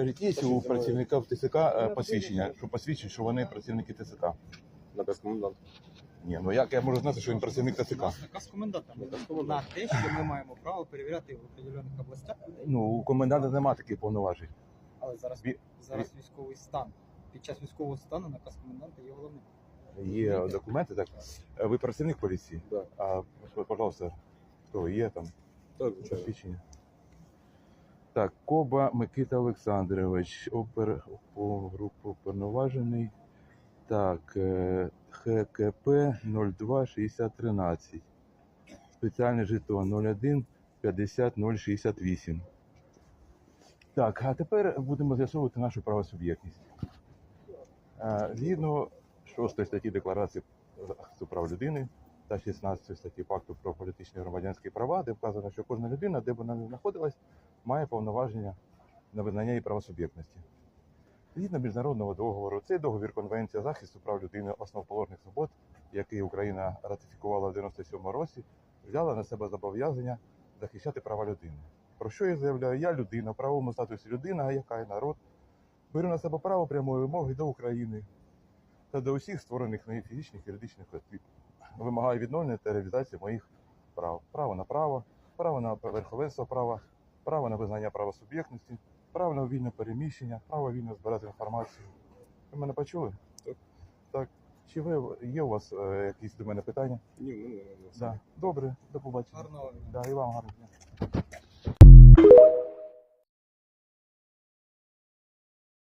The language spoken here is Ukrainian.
Скажіть, є у працівника ТСК е, посвідчення, що посвідчить, що вони працівники ТСК? Наказ коменданта. Ні, ну як я можу знати, що він працівник ТСК? наказ коменданта на те, що ми маємо право перевіряти в определених областях, Ну, у коменданта немає таких повноважень. але зараз, Ві- зараз військовий стан. Під час військового стану наказ коменданта є головним. Є документи, так? Е, Ви працівник поліції? Да. А, пожалуйста, хто ви є там? Так, звичайно. Посвідчення. Так, Коба Микита Олександрович, опер групу повноважений. Так, е, ХКП 026013. Спеціальний жетон 01 50 068. Так, а тепер будемо з'ясовувати нашу правосуб'єктність. Е, Згідно 6 статті Декларації прав людини та 16 статті Пакту про політичні і громадянські права, де вказано, що кожна людина, де б вона не знаходилась, має повноваження на визнання її правосуб'єктності. Згідно міжнародного договору, цей договір Конвенція захисту прав людини основоположних свобод, який Україна ратифікувала в 97-му році, взяла на себе зобов'язання захищати права людини. Про що я заявляю? Я людина, в правовому статусі людина, яка є народ, беру на себе право прямої вимоги до України та до усіх створених нею фізичних і юридичних осіб. Вимагаю відновлення та реалізації моїх прав. Право на право, право на верховенство права, право на визнання правосуб'єктності, право на вільне переміщення, право вільно збирати інформацію. Ви мене почули? Так. Так. Чи ви є у вас е, якісь до мене питання? Ні, в мене немає. Да. Добре, до побачення. Гарного дня. Да, і вам гарного дня.